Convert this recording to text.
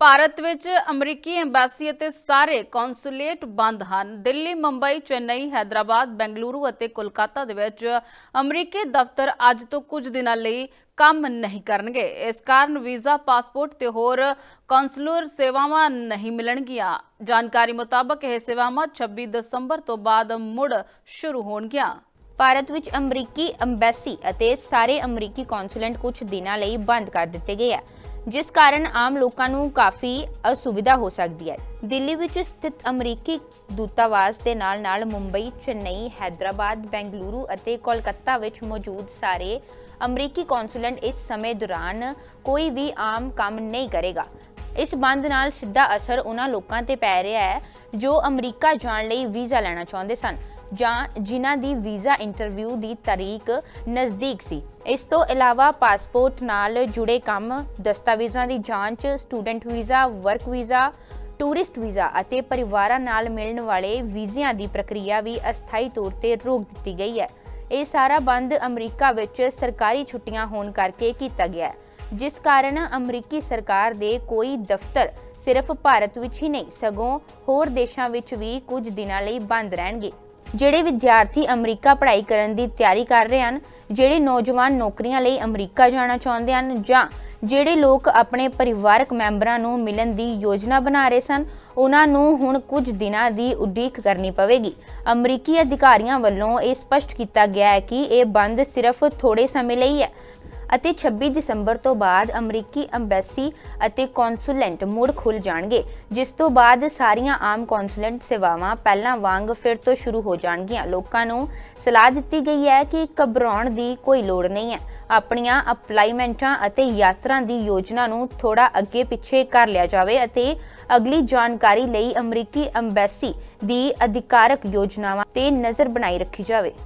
ਭਾਰਤ ਵਿੱਚ ਅਮਰੀਕੀ ਐਮਬੈਸੀ ਅਤੇ ਸਾਰੇ ਕੌਂਸੂਲੇਟ ਬੰਦ ਹਨ। ਦਿੱਲੀ, ਮੁੰਬਈ, ਚੇਨਈ ਹైదరాబాద్ ਬੈਂਗਲੁਰੂ ਅਤੇ ਕੋਲਕਾਤਾ ਦੇ ਵਿੱਚ ਅਮਰੀਕੀ ਦਫ਼ਤਰ ਅੱਜ ਤੋਂ ਕੁਝ ਦਿਨਾਂ ਲਈ ਕੰਮ ਨਹੀਂ ਕਰਨਗੇ। ਇਸ ਕਾਰਨ ਵੀਜ਼ਾ, ਪਾਸਪੋਰਟ ਤੇ ਹੋਰ ਕੌਂਸੂਲਰ ਸੇਵਾਵਾਂ ਨਹੀਂ ਮਿਲਣਗੀਆਂ। ਜਾਣਕਾਰੀ ਮੁਤਾਬਕ ਇਹ ਸੇਵਾਵਾਂ 26 ਦਸੰਬਰ ਤੋਂ ਬਾਅਦ ਮੁੜ ਸ਼ੁਰੂ ਹੋਣਗੀਆਂ। ਭਾਰਤ ਵਿੱਚ ਅਮਰੀਕੀ ਐਮਬੈਸੀ ਅਤੇ ਸਾਰੇ ਅਮਰੀਕੀ ਕੌਂਸੂਲੇਟ ਕੁਝ ਦਿਨਾਂ ਲਈ ਬੰਦ ਕਰ ਦਿੱਤੇ ਗਏ ਹੈ ਜਿਸ ਕਾਰਨ ਆਮ ਲੋਕਾਂ ਨੂੰ ਕਾਫੀ ਅਸੁਵਿਧਾ ਹੋ ਸਕਦੀ ਹੈ। ਦਿੱਲੀ ਵਿੱਚ ਸਥਿਤ ਅਮਰੀਕੀ ਦੂਤਾਵਾਸ ਦੇ ਨਾਲ-ਨਾਲ ਮੁੰਬਈ, ਚੇਨਈ, ਹైదరాబాద్, ਬੈਂਗਲੁਰੂ ਅਤੇ ਕੋਲਕਾਤਾ ਵਿੱਚ ਮੌਜੂਦ ਸਾਰੇ ਅਮਰੀਕੀ ਕੌਂਸੂਲੈਂਟ ਇਸ ਸਮੇਂ ਦੌਰਾਨ ਕੋਈ ਵੀ ਆਮ ਕੰਮ ਨਹੀਂ ਕਰੇਗਾ। ਇਸ ਬੰਦ ਨਾਲ ਸਿੱਧਾ ਅਸਰ ਉਹਨਾਂ ਲੋਕਾਂ ਤੇ ਪੈ ਰਿਹਾ ਹੈ ਜੋ ਅਮਰੀਕਾ ਜਾਣ ਲਈ ਵੀਜ਼ਾ ਲੈਣਾ ਚਾਹੁੰਦੇ ਸਨ। ਜਾਂ ਜਿਨ੍ਹਾਂ ਦੀ ਵੀਜ਼ਾ ਇੰਟਰਵਿਊ ਦੀ ਤਾਰੀਖ ਨਜ਼ਦੀਕ ਸੀ। ਇਸ ਤੋਂ ਇਲਾਵਾ ਪਾਸਪੋਰਟ ਨਾਲ ਜੁੜੇ ਕੰਮ, ਦਸਤਾਵੇਜ਼ਾਂ ਦੀ ਜਾਂਚ, student visa, work visa, tourist visa ਅਤੇ ਪਰਿਵਾਰਾਂ ਨਾਲ ਮਿਲਣ ਵਾਲੇ ਵੀਜ਼ਿਆਂ ਦੀ ਪ੍ਰਕਿਰਿਆ ਵੀ ਅਸਥਾਈ ਤੌਰ ਤੇ ਰੋਕ ਦਿੱਤੀ ਗਈ ਹੈ। ਇਹ ਸਾਰਾ ਬੰਦ ਅਮਰੀਕਾ ਵਿੱਚ ਸਰਕਾਰੀ ਛੁੱਟੀਆਂ ਹੋਣ ਕਰਕੇ ਕੀਤਾ ਗਿਆ ਹੈ, ਜਿਸ ਕਾਰਨ ਅਮਰੀਕੀ ਸਰਕਾਰ ਦੇ ਕੋਈ ਦਫ਼ਤਰ ਸਿਰਫ ਭਾਰਤ ਵਿੱਚ ਹੀ ਨਹੀਂ, ਸਗੋਂ ਹੋਰ ਦੇਸ਼ਾਂ ਵਿੱਚ ਵੀ ਕੁਝ ਦਿਨਾਂ ਲਈ ਬੰਦ ਰਹਿਣਗੇ। ਜਿਹੜੇ ਵਿਦਿਆਰਥੀ ਅਮਰੀਕਾ ਪੜ੍ਹਾਈ ਕਰਨ ਦੀ ਤਿਆਰੀ ਕਰ ਰਹੇ ਹਨ, ਜਿਹੜੇ ਨੌਜਵਾਨ ਨੌਕਰੀਆਂ ਲਈ ਅਮਰੀਕਾ ਜਾਣਾ ਚਾਹੁੰਦੇ ਹਨ ਜਾਂ ਜਿਹੜੇ ਲੋਕ ਆਪਣੇ ਪਰਿਵਾਰਕ ਮੈਂਬਰਾਂ ਨੂੰ ਮਿਲਣ ਦੀ ਯੋਜਨਾ ਬਣਾ ਰਹੇ ਸਨ, ਉਹਨਾਂ ਨੂੰ ਹੁਣ ਕੁਝ ਦਿਨਾਂ ਦੀ ਉਡੀਕ ਕਰਨੀ ਪਵੇਗੀ। ਅਮਰੀਕੀ ਅਧਿਕਾਰੀਆਂ ਵੱਲੋਂ ਇਹ ਸਪਸ਼ਟ ਕੀਤਾ ਗਿਆ ਹੈ ਕਿ ਇਹ ਬੰਦ ਸਿਰਫ ਥੋੜੇ ਸਮੇਂ ਲਈ ਹੈ। ਅਤੇ 26 ਦਸੰਬਰ ਤੋਂ ਬਾਅਦ ਅਮਰੀਕੀ ਅੰਬੈਸੀ ਅਤੇ ਕੌਂਸੂਲੈਂਟ ਮੁੜ ਖੁੱਲ ਜਾਣਗੇ, ਜਿਸ ਤੋਂ ਬਾਅਦ ਸਾਰੀਆਂ ਆਮ ਕੌਂਸੂਲੈਂਟ ਸੇਵਾਵਾਂ ਪਹਿਲਾਂ ਵਾਂਗ ਫਿਰ ਤੋਂ ਸ਼ੁਰੂ ਹੋ ਜਾਣਗੀਆਂ। ਲੋਕਾਂ ਨੂੰ ਸਲਾਹ ਦਿੱਤੀ ਗਈ ਹੈ ਕਿ ਘਬਰਾਉਣ ਦੀ ਕੋਈ ਲੋੜ ਨਹੀਂ ਹੈ। ਆਪਣੀਆਂ ਅਪਲਾਈਮੈਂਟਾਂ ਅਤੇ ਯਾਤਰਾ ਦੀ ਯੋਜਨਾ ਨੂੰ ਥੋੜਾ ਅੱਗੇ ਪਿੱਛੇ ਕਰ ਲਿਆ ਜਾਵੇ ਅਤੇ ਅਗਲੀ ਜਾਣਕਾਰੀ ਲਈ ਅਮਰੀਕੀ ਅੰਬੈਸੀ ਦੀ ਅਧਿਕਾਰਕ ਯੋਜਨਾਵਾਂ ਤੇ ਨਜ਼ਰ ਬਣਾਈ ਰੱਖੀ ਜਾਵੇ।